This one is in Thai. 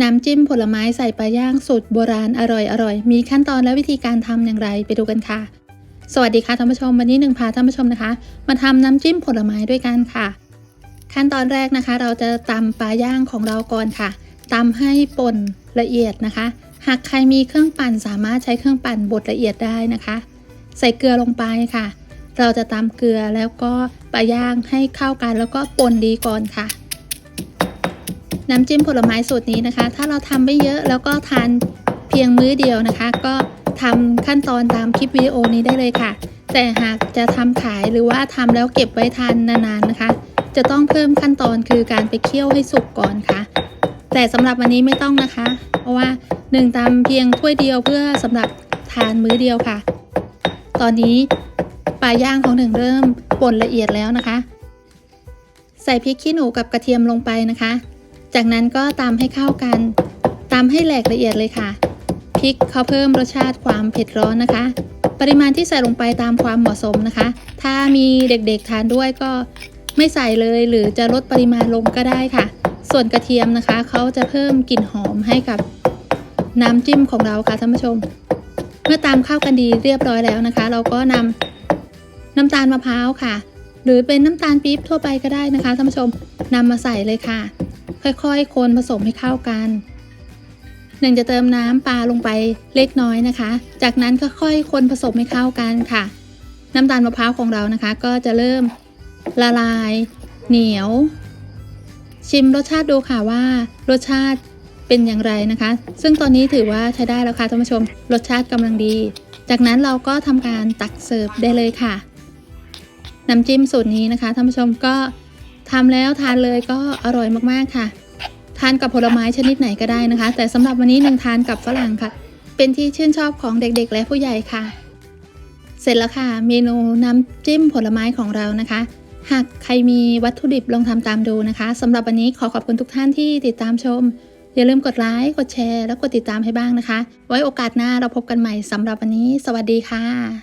น้ำจิ้มผลไม้ใส่ปลาย่างสูตรโบราณอร่อยอร่อยมีขั้นตอนและวิธีการทำอย่างไรไปดูกันค่ะ สวัสดีค่ะท่านผู้ชมวันนี้หนึ่งพาท่านผู้ชมนะคะ มาทำน้ำจิ้มผลไม้ด้วยกันค่ะ ขั้นตอนแรกนะคะ เราจะตำปลาย่างของเราก่อนค่ะตำให้ป่นละเอียดนะคะ หากใครมีเครื่องปั่นสามารถใช้เครื่องปั่นบดละเอียดได้นะคะ ใส่เกลือลงไปค่ะ เราจะตำเกลือแล้วก็ปลาย่างให้เข้ากันแล้วก็ป่นดีก่อนค่ะ น้ำจิ้มผลไม้สูตรนี้นะคะ ถ้าเราทำไม่เยอะแล้วก็ทานเพียงมื้อเดียวนะคะ ก็ทำขั้นตอนตามคลิปวิดีโอนี้ได้เลยค่ะ แต่หากจะทำขายหรือว่าทำแล้วเก็บไว้ทานนานๆนะคะ จะต้องเพิ่มขั้นตอนคือการไปเคี่ยวให้สุกก่อนค่ะ แต่สำหรับวันนี้ไม่ต้องนะคะ เพราะว่าหนึ่งตำเพียงถ้วยเดียวเพื่อสำหรับทานมื้อเดียวค่ะ ตอนนี้ปลาย่างของหนึ่งเริ่มป่นละเอียดแล้วนะคะ ใส่พริกขี้หนูกับกระเทียมลงไปนะคะ จากนั้นก็ตำให้เข้ากันตำให้แหลกละเอียดเลยค่ะพริกเขาเพิ่มรสชาติความเผ็ดร้อนนะคะ ปริมาณที่ใส่ลงไปตามความเหมาะสมนะคะ ถ้ามีเด็กๆทานด้วยก็ไม่ใส่เลยหรือจะลดปริมาณลงก็ได้ค่ะ ส่วนกระเทียมนะคะเขาจะเพิ่มกลิ่นหอมให้กับน้ำจิ้มของเราค่ะท่านผู้ชม เมื่อตามเข้ากันดีเรียบร้อยแล้วนะคะ เราก็นำน้ำตาลมะพร้าวค่ะ หรือเป็นน้ำตาลปี๊บทั่วไปก็ได้นะคะท่านผู้ชมนำมาใส่เลยค่ะ ค่อยๆ คนผสมให้เข้ากันหนึ่งจะเติมน้ำปลาลงไปเล็กน้อยนะคะ จากนั้นก็ค่อยคนผสมให้เข้ากันค่ะ น้ำตาลมะพร้าวของเรานะคะ ก็จะเริ่มละลาย เหนียว ชิมรสชาติดูค่ะว่ารสชาติเป็นอย่างไรนะคะ ซึ่งตอนนี้ถือว่าใช้ได้แล้วค่ะท่านผู้ชม รสชาติกำลังดี จากนั้นเราก็ทำการตักเสิร์ฟได้เลยค่ะน้ำจิ้มสูตรนี้นะคะท่านผู้ชมก็ ทำแล้วทานเลยก็อร่อยมากๆค่ะ ทานกับผลไม้ชนิดไหนก็ได้นะคะ แต่สำหรับวันนี้หนึ่งทานกับฝรั่งค่ะ เป็นที่ชื่นชอบของเด็กๆ และผู้ใหญ่ค่ะ เสร็จแล้วค่ะ เมนูน้ำจิ้มผลไม้ของเรานะคะ หากใครมีวัตถุดิบลองทำตามดูนะคะสำหรับวันนี้ขอขอบคุณทุกท่านที่ติดตามชม อย่าลืมกดไลค์กดแชร์ และกดติดตามให้บ้างนะคะ ไว้โอกาสหน้าเราพบกันใหม่สำหรับวันนี้ สวัสดีค่ะ